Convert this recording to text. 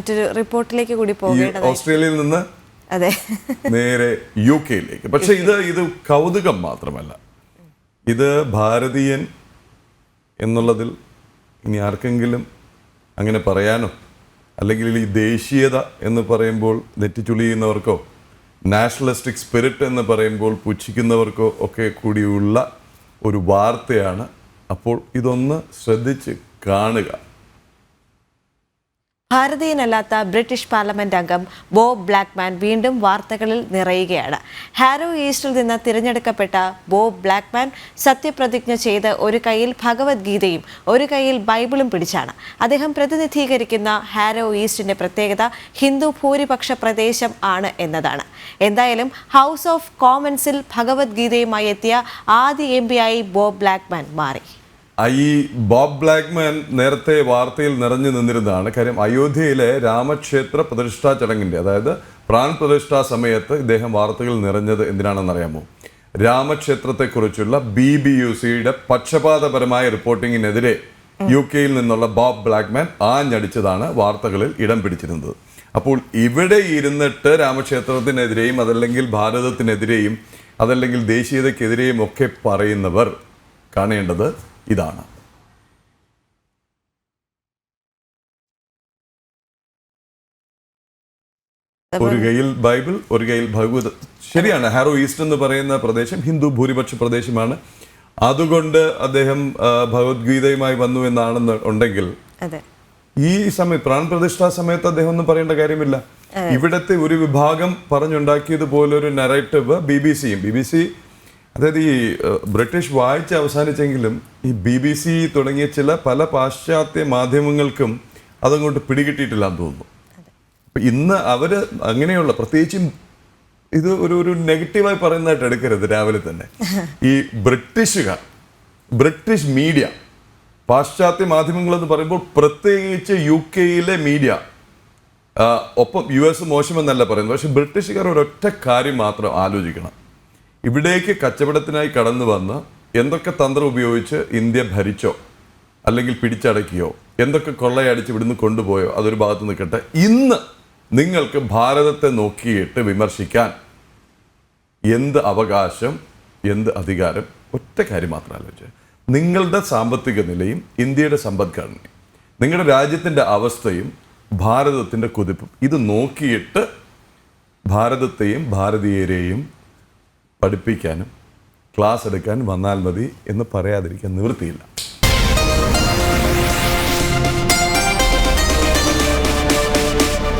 മറ്റൊരു റിപ്പോർട്ടിലേക്ക് കൂടി പോകേണ്ടത് ഓസ്ട്രേലിയയിൽ നിന്ന് അതെ. നേരെ യു കെയിലേക്ക്. പക്ഷെ ഇത് ഇത് കൗതുകം മാത്രമല്ല. ഇത് ഭാരതീയൻ എന്നുള്ളതിൽ ഇനി ആർക്കെങ്കിലും അങ്ങനെ പറയാനോ? അല്ലെങ്കിൽ ഈ ദേശീയത എന്ന് പറയുമ്പോൾ നെറ്റിച്ചുളിയുന്നവർക്കോ നാഷണലിസ്റ്റിക് സ്പിരിറ്റ് എന്ന് പറയുമ്പോൾ പുച്ഛിക്കുന്നവർക്കോ ഒക്കെ കൂടിയുള്ള ഒരു വാർത്തയാണ്. അപ്പോൾ ഇതൊന്ന് ശ്രദ്ധിച്ച് കാണുക. ഭാരതീയനല്ലാത്ത ബ്രിട്ടീഷ് പാർലമെന്റ് അംഗം ബോബ് ബ്ലാക്ക്മാൻ വീണ്ടും വാർത്തകളിൽ നിറയുകയാണ്. ഹാരോ ഈസ്റ്റിൽ നിന്ന് തിരഞ്ഞെടുക്കപ്പെട്ട ബോബ് ബ്ലാക്ക്മാൻ സത്യപ്രതിജ്ഞ ചെയ്ത് ഒരു കയ്യിൽ ഭഗവത്ഗീതയും ഒരു കയ്യിൽ ബൈബിളും പിടിച്ചാണ്. അദ്ദേഹം പ്രതിനിധീകരിക്കുന്ന ഹാരോ ഈസ്റ്റിന്റെ പ്രത്യേകത ഹിന്ദു ഭൂരിപക്ഷ പ്രദേശം ആണ് എന്നതാണ്. എന്തായാലും ഹൗസ് ഓഫ് കോമൺസിൽ ഭഗവത്ഗീതയുമായി എത്തിയ ആദ്യ എം ആയി ബോബ് ബ്ലാക്ക്മാൻ മാറി. ഈ ബോബ് ബ്ലാക്ക്മാൻ നേരത്തെ വാർത്തയിൽ നിറഞ്ഞു നിന്നിരുന്നതാണ്. കാര്യം അയോധ്യയിലെ രാമക്ഷേത്ര പ്രതിഷ്ഠാ ചടങ്ങിന്റെ അതായത് പ്രാൺ പ്രതിഷ്ഠാ സമയത്ത് ഇദ്ദേഹം വാർത്തകൾ നിറഞ്ഞത് എന്തിനാണെന്ന് അറിയാമോ രാമക്ഷേത്രത്തെക്കുറിച്ചുള്ള ബി ബി യു സിയുടെ പക്ഷപാതപരമായ റിപ്പോർട്ടിങ്ങിനെതിരെ യു കെയിൽ നിന്നുള്ള ബോബ് ബ്ലാക്ക്മാൻ ആഞ്ഞടിച്ചതാണ് വാർത്തകളിൽ ഇടം പിടിച്ചിരുന്നത്. അപ്പോൾ ഇവിടെ ഇരുന്നിട്ട് രാമക്ഷേത്രത്തിനെതിരെയും അതല്ലെങ്കിൽ ഭാരതത്തിനെതിരെയും അതല്ലെങ്കിൽ ദേശീയതയ്ക്കെതിരെയും ഒക്കെ പറയുന്നവർ കാണേണ്ടത് ഇതാണ്. ഒരു കയ്യിൽ ബൈബിൾ ഒരു കയ്യിൽ ഭഗവത്. ശരിയാണ് ഹാരോ ഈസ്റ്റ് എന്ന് പറയുന്ന പ്രദേശം ഹിന്ദു ഭൂരിപക്ഷ പ്രദേശമാണ്. അതുകൊണ്ട് അദ്ദേഹം ഭഗവത്ഗീതയുമായി വന്നു എന്നാണെന്ന് ഉണ്ടെങ്കിൽ ഈ സമയം പ്രാൺപ്രതിഷ്ഠാ സമയത്ത് അദ്ദേഹം ഒന്നും പറയേണ്ട കാര്യമില്ല. ഇവിടത്തെ ഒരു വിഭാഗം പറഞ്ഞുണ്ടാക്കിയതുപോലെ ഒരു നെറേറ്റീവ് ബി ബി സിയും ബി ബി സി അതായത് ഈ ബ്രിട്ടീഷ് വായിച്ച് അവസാനിച്ചെങ്കിലും ഈ ബി ബി സി തുടങ്ങിയ ചില പല പാശ്ചാത്യ മാധ്യമങ്ങൾക്കും അതങ്ങോട്ട് പിടികിട്ടിയിട്ടില്ല എന്ന് തോന്നുന്നു. അപ്പം ഇന്ന് അവർ അങ്ങനെയുള്ള പ്രത്യേകിച്ചും ഇത് ഒരു ഒരു നെഗറ്റീവായി പറയുന്നതായിട്ട് എടുക്കരുത് രാവിലെ തന്നെ. ഈ ബ്രിട്ടീഷുകാർ ബ്രിട്ടീഷ് മീഡിയ പാശ്ചാത്യ മാധ്യമങ്ങളെന്ന് പറയുമ്പോൾ പ്രത്യേകിച്ച് യു കെയിലെ മീഡിയ ഒപ്പം യു എസ് മോശമെന്നല്ല പറയുന്നത്. പക്ഷെ ബ്രിട്ടീഷുകാർ ഒരൊറ്റ കാര്യം മാത്രം ആലോചിക്കണം. ഇവിടേക്ക് കച്ചവടത്തിനായി കടന്നു വന്ന് എന്തൊക്കെ തന്ത്രം ഉപയോഗിച്ച് ഇന്ത്യ ഭരിച്ചോ അല്ലെങ്കിൽ പിടിച്ചടക്കിയോ എന്തൊക്കെ കൊള്ളയടിച്ച് ഇവിടുന്ന് കൊണ്ടുപോയോ അതൊരു ഭാഗത്ത് നിൽക്കട്ടെ. ഇന്ന് നിങ്ങൾക്ക് ഭാരതത്തെ നോക്കിയിട്ട് വിമർശിക്കാൻ എന്ത് അവകാശം എന്ത് അധികാരം ഒറ്റ കാര്യം മാത്രം ആലോചിച്ച്. നിങ്ങളുടെ സാമ്പത്തിക നിലയും ഇന്ത്യയുടെ സമ്പദ്ഘടനയും നിങ്ങളുടെ രാജ്യത്തിന്റെ അവസ്ഥയും ഭാരതത്തിന്റെ കുതിപ്പും ഇത് നോക്കിയിട്ട് ഭാരതത്തെയും ഭാരതീയരെയും പഠിപ്പിക്കാനും ക്ലാസ് എടുക്കാൻ വന്നാൽ മതി എന്ന് പറയാതിരിക്കാൻ നിവൃത്തിയില്ല.